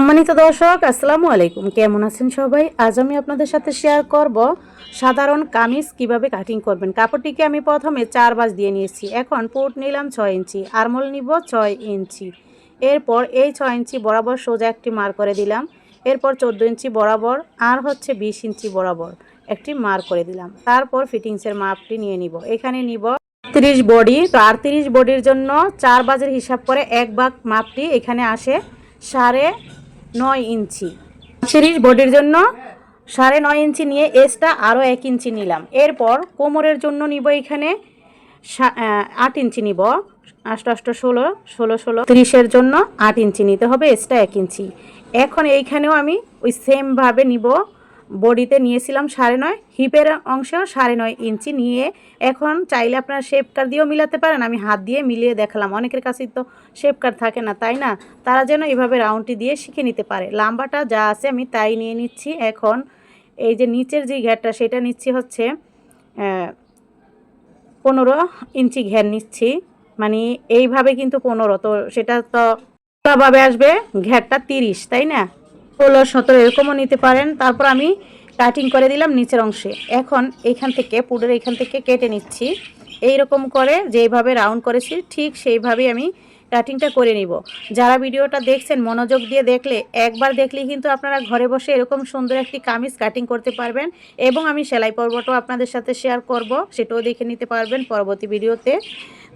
সম্মানিত দর্শক, আসসালামু আলাইকুম। কেমন আছেন সবাই? আজ আমি আপনাদের সাথে শেয়ার করব সাধারণ কামিজ কীভাবে কাটিং করবেন। কাপড়টিকে আমি প্রথমে চার বাজ দিয়ে নিয়েছি। এখন পুট নিলাম ছয় ইঞ্চি, আরমোল নিব ছয় ইঞ্চি। এরপর এই ছয় ইঞ্চি বরাবর সোজা একটি মার করে দিলাম। এরপর চোদ্দ ইঞ্চি বরাবর, আর হচ্ছে বিশ ইঞ্চি বরাবর একটি মার করে দিলাম। তারপর ফিটিংসের মাপটি নিয়ে নিব। এখানে নিব তিরিশ বডি। তো আটত্রিশ বডির জন্য চার বাজের হিসাব করে এক ভাগ মাপটি এখানে আসে সাড়ে নয় ইঞ্চি। সিরিজ বডির জন্য সাড়ে নয় ইঞ্চি নিয়ে এসটা আরও এক ইঞ্চি নিলাম। এরপর কোমরের জন্য নিব এখানে আট ইঞ্চি নিব। আষ্ট আষ্ট, ষোলো ষোলো ষোলো, তিরিশের জন্য আট ইঞ্চি নিতে হবে, এসটা এক ইঞ্চি। এখন এইখানেও আমি ওই সেমভাবে নিব। বডিতে নিয়েছিলাম সাড়ে নয়, হিপের অংশেও সাড়ে নয় ইঞ্চি নিয়ে। এখন চাইলে আপনারা শেপ কার দিয়েও মিলাতে পারেন, আমি হাত দিয়ে মিলিয়ে দেখালাম। অনেকের কাছেই তো শেপ কার থাকে না, তাই না? তারা যেন এভাবে রাউন্ডটি দিয়ে শিখে নিতে পারে। লাম্বাটা যা আছে আমি তাই নিয়ে নিচ্ছি। এখন এই যে নিচের যে ঘেরটা সেটা নিচ্ছি হচ্ছে পনেরো ইঞ্চি ঘের নিচ্ছি। মানে এইভাবে কিন্তু পনেরো, তো সেটা তো ভাবে আসবে ঘেরটা তিরিশ, তাই না? ষোলো, সতেরো এরকমও নিতে পারেন। তারপর আমি কাটিং করে দিলাম নিচের অংশে। এখন এইখান থেকে পুডের এইখান থেকে কেটে নিচ্ছি। এই রকম করে যেইভাবে রাউন্ড করেছি, ঠিক সেইভাবেই আমি কাটিংটা করে নিব। যারা ভিডিওটা দেখছেন, মনোযোগ দিয়ে দেখলে, একবার দেখলেই কিন্তু আপনারা ঘরে বসে এরকম সুন্দর একটি কামিজ কাটিং করতে পারবেন এবং আমি সেলাই পর্বটাও আপনাদের সাথে শেয়ার করব, সেটাও দেখে নিতে পারবেন পরবর্তী ভিডিওতে।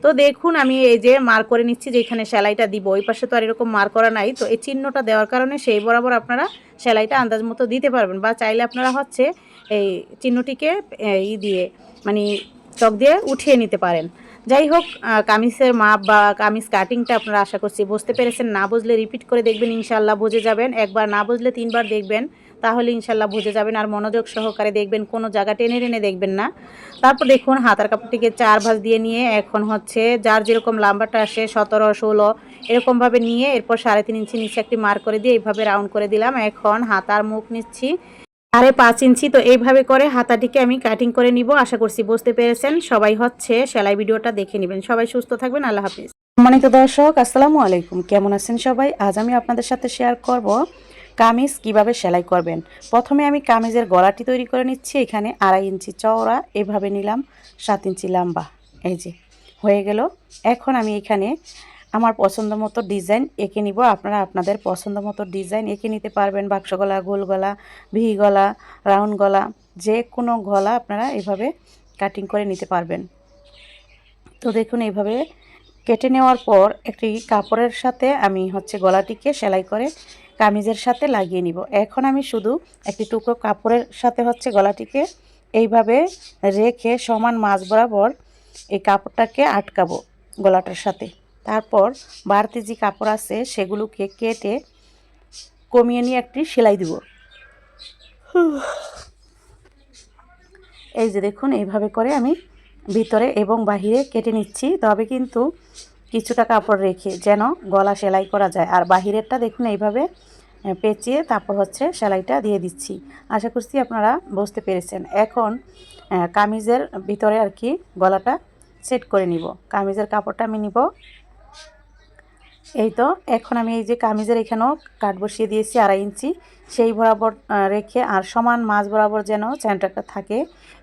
তো দেখুন, আমি এই যে মার করে নিচ্ছি যে এখানে সেলাইটা দিব, ওই পাশে তো আর এরকম মার করা নাই। তো এই চিহ্নটা দেওয়ার কারণে সেই বরাবর আপনারা সেলাইটা আন্দাজ মতো দিতে পারবেন বা চাইলে আপনারা হচ্ছে এই চিহ্নটিকে ই দিয়ে মানে চক দিয়ে উঠিয়ে নিতে পারেন। যাই হোক কামিজের মাপ বা কামিজ কাটিংটা আপনারা আশা করছি বুঝতে পেরেছেন। না বুঝলে রিপিট করে দেখবেন ইনশাল্লাহ বুঝে যাবেন। একবার না বুঝলে তিনবার দেখবেন। তাহলে ইনশাল্লাহ বুঝে যাবেন আর মনোযোগ সহকারে দেখবেন, কোনো জায়গা টেনে টেনে দেখবেন না। তারপর দেখুন, হাতার কাপড়টিকে চার ভাঁজ দিয়ে নিয়ে এখন হচ্ছে যার যেরকম লাম্বাটা আসে সতেরো, ষোলো, এরকমভাবে নিয়ে এরপর সাড়ে তিন ইঞ্চি নিচে একটি মার করে দিয়ে এইভাবে রাউন্ড করে দিলাম। এখন হাতার মুখ নিচ্ছি সাড়ে পাঁচ ইঞ্চি, তো এইভাবে করে হাতাটিকে আমি কাটিং করে নিব। আশা করছি বুঝতে পেরেছেন। সবাই হচ্ছে সেলাই ভিডিওটা দেখে নেবেন। সবাই সুস্থ থাকবেন। আল্লাহ হাফিজ। সম্মানিত দর্শক, আসসালামু আলাইকুম। কেমন আছেন সবাই? আজ আমি আপনাদের সাথে শেয়ার করব কামিজ কীভাবে সেলাই করবেন? প্রথমে আমি কামিজের গলাটি তৈরি করে নিচ্ছি। এখানে আড়াই ইঞ্চি চওড়া, এভাবে নিলাম সাত ইঞ্চি লম্বা। এই যে, হয়ে গেল। এখন আমি এখানে আমার পছন্দ মতো ডিজাইন এঁকে নিব। আপনারা আপনাদের পছন্দ মতো ডিজাইন এঁকে নিতে পারবেন। বাক্স গলা, গোল গলা ভি গলা, রাউন্ড গলা, যে কোনো গলা আপনারা এভাবে কাটিং করে নিতে পারবেন। তো দেখুন, এইভাবে কেটে নেওয়ার পর একটি কাপড়ের সাথে আমি হচ্ছে গলাটিকে সেলাই করে কামিজের সাথে লাগিয়ে নিব। এখন আমি শুধু একটি টুকরো কাপড়ের সাথে হচ্ছে গলাটিকে এইভাবে রেখে সমান মাছ বরাবর এই কাপড়টাকে আটকাবো গলাটার সাথে। তারপর বাড়তি যে কাপড় আছে সেগুলোকে কেটে কমিয়ে নিয়ে একটি সেলাই দিব। এই যে দেখুন, এইভাবে করে আমি ভিতরে এবং বাহিরে কেটে নিচ্ছি। তবে কিন্তু কিছুটা কাপড় রেখে যেন গলা সেলাই করা যায়। আর বাহিরেরটা দেখুন এইভাবে পেঁচিয়ে তারপর হচ্ছে সেলাইটা দিয়ে দিচ্ছি। আশা করছি আপনারা বুঝতে পেরেছেন। এখন কামিজের ভিতরে আর কি গলাটা সেট করে নিব। কামিজের কাপড়টা আমি নিব। এই তো, এখন আমি এই যে কামিজের এখানেও কাট বসিয়ে দিয়েছি আড়াই ইঞ্চি। সেই বরাবর রেখে আর সমান মাছ বরাবর যেন সেন্টারটা থাকে,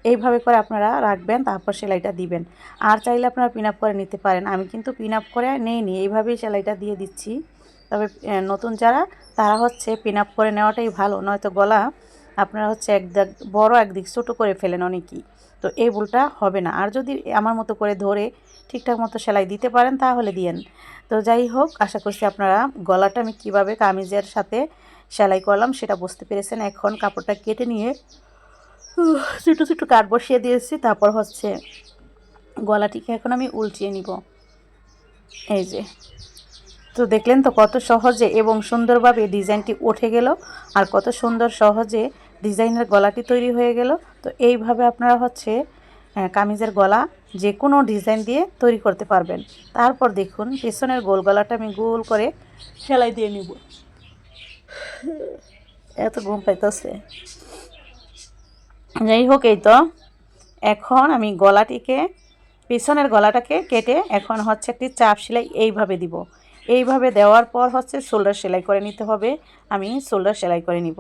এইভাবে করে আপনারা রাখবেন, তারপর সেলাইটা দিবেন। আর চাইলে আপনারা পিন আপ করে নিতে পারেন। আমি কিন্তু পিন আপ করে নেইনি, এইভাবেই সেলাইটা দিয়ে দিচ্ছি। তবে নতুন যারা, তারা হচ্ছে পিন আপ করে নেওয়াটাই ভালো, নয়তো গলা আপনারা হচ্ছে একদিক বড় একদিক ছোটো করে ফেলেন অনেকেই। তো এই ভুলটা হবে না। আর যদি আমার মতো করে ধরে ঠিকঠাক মতো সেলাই দিতে পারেন তাহলে দিয়েন। তো যাই হোক আশা করছি আপনারা গলাটা আমি কীভাবে কামিজের সাথে সেলাই করলাম সেটা বুঝতে পেরেছেন। এখন কাপড়টা কেটে নিয়ে ছোটো ছোটো কাট বসিয়ে দিয়েছি। তারপর হচ্ছে গলাটিকে এখন আমি উল্টিয়ে নিব। এই যে। তো দেখলেন তো কত সহজে এবং সুন্দরভাবে ডিজাইনটি উঠে গেল আর কত সুন্দর সহজে ডিজাইনের গলাটি তৈরি হয়ে গেল। তো এইভাবে আপনারা হচ্ছে কামিজের গলা যে কোনো ডিজাইন দিয়ে তৈরি করতে পারবেন। তারপর দেখুন, পেছনের গোল গলাটা আমি গোল করে সেলাই দিয়ে নিব। এত ঘুম পাইতেছে। যাই হোক, এই তো। এখন আমি গলাটিকে, পিছনের গলাটাকে কেটে এখন হচ্ছে একটি চাপ সেলাই এইভাবে দিব। এইভাবে দেওয়ার পর হচ্ছে শোল্ডার সেলাই করে নিতে হবে। আমি শোল্ডার সেলাই করে নিব।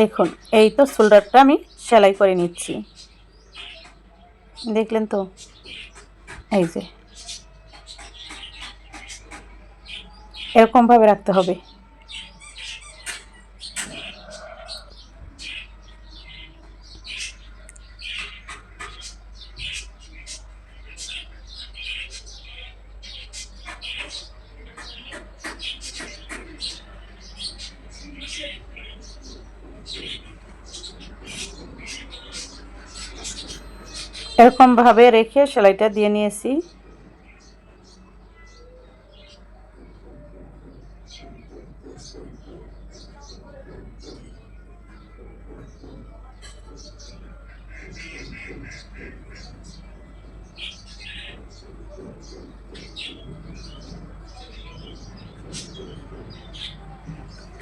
দেখুন, এই তো শোল্ডারটা আমি সেলাই করে নিচ্ছি। দেখলেন তো? এই যে। এরকমভাবে রাখতে হবে। এরকমভাবে রেখে সেলাইটা দিয়ে নিয়েছি।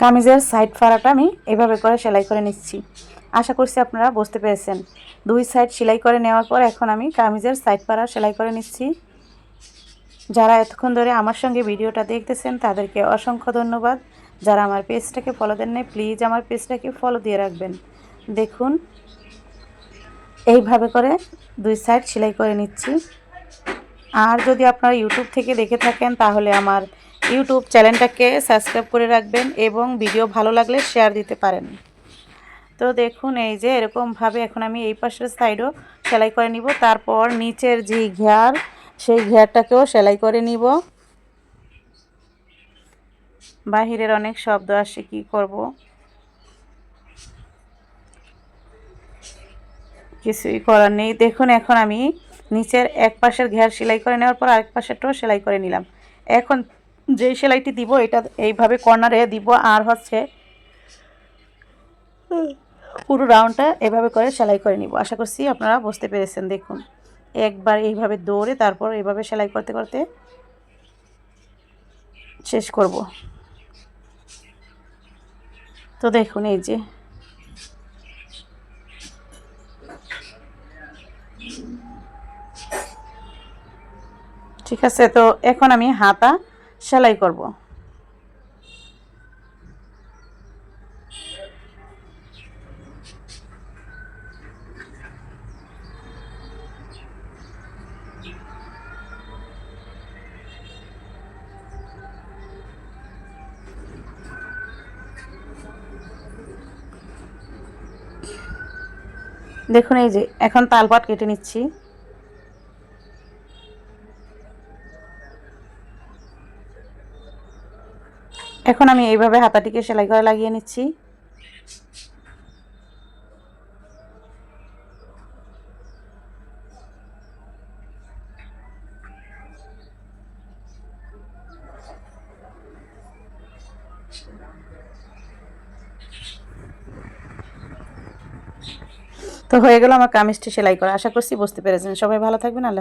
কামিজের সাইড ফাড়াটা আমি এভাবে করে সেলাই করে নিচ্ছি। আশা করছি আপনারা বুঝতে পেরেছেন। দুই সাইড সেলাই করে নেওয়ার পর এখন আমি কামিজের সাইড ফাড়া সেলাই করে নিচ্ছি। যারা এতক্ষণ ধরে আমার সঙ্গে ভিডিওটা দেখতেছেন, তাদেরকে অসংখ্য ধন্যবাদ। যারা আমার পেজটাকে ফলো দেন নাই প্লিজ আমার পেজটাকে ফলো দিয়ে রাখবেন। দেখুন, এইভাবে করে দুই সাইড সেলাই করে নিচ্ছি। আর যদি আপনারা ইউটিউব থেকে দেখে থাকেন, তাহলে আমার ইউটিউব চ্যানেলটাকে সাবস্ক্রাইব করে রাখবেন এবং ভিডিও ভালো লাগলে শেয়ার দিতে পারেন। তো দেখুন, এই যে এরকমভাবে এখন আমি এই পাশের সাইডও সেলাই করে নিব। তারপর নিচের যে ঘেয়ার, সেই ঘেয়ারটাকেও সেলাই করে নিব। বাহিরের অনেক শব্দ আসে, কি করব? কিছুই করার নেই। দেখুন, এখন আমি নিচের এক পাশের ঘের সেলাই করে নেওয়ার পর আরেক পাশেরটাও সেলাই করে নিলাম। এখন যেই সেলাইটি দিব, এটা এইভাবে কর্নারে দিব, আর হচ্ছে পুরো রাউন্ডটা এভাবে করে সেলাই করে নিব। আশা করছি আপনারা বুঝতে পেরেছেন, দেখুন। একবার এইভাবে দৌড়ে তারপর এইভাবে সেলাই করতে করতে শেষ করব। তো দেখুন, এই যে। ঠিক আছে, তো এখন আমি হাতা সেলাই করব। দেখুন এই যে, এখন তালপাট কেটে নিচ্ছি। এখন আমি এইভাবে হাতাটিকে সেলাই করে লাগিয়ে নিচ্ছি। তো হয়ে গেল আমার কামিজটি সেলাই করা। আশা করছি বুঝতে পেরেছেন। সবাই ভালো থাকবেন। আল্লাহ।